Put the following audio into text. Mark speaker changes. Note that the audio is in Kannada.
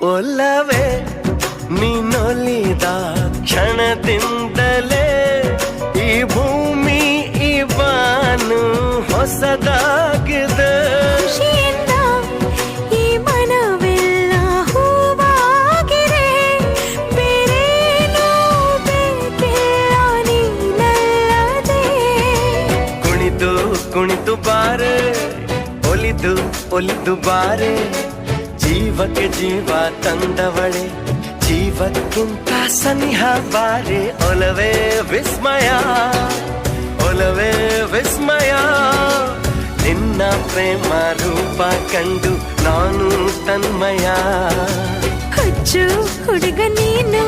Speaker 1: ಒಲ್ಲವೇ ನೀನೊಲಿದ ಕ್ಷಣದಿಂದಲೇ ಈ ಭೂಮಿ ಈ ಬಾನು ಹೊಸದಾಗಿದೆ ಬಾರೆ ಒಲಿದು ಒಲಿದು ಬಾರೆ. ಜೀವಕ್ಕೆ ಜೀವ ತಂದವಳೆ, ಜೀವಕ್ಕಿಂತ ಸನಿಹ ಬಾರೆ ಒಲವೇ ವಿಸ್ಮಯ ಒಲವೇ ವಿಸ್ಮಯ. ನಿನ್ನ ಪ್ರೇಮ ರೂಪ ಕಂಡು ನಾನು ತನ್ಮಯ.
Speaker 2: ಹುಡುಗ ನೀನು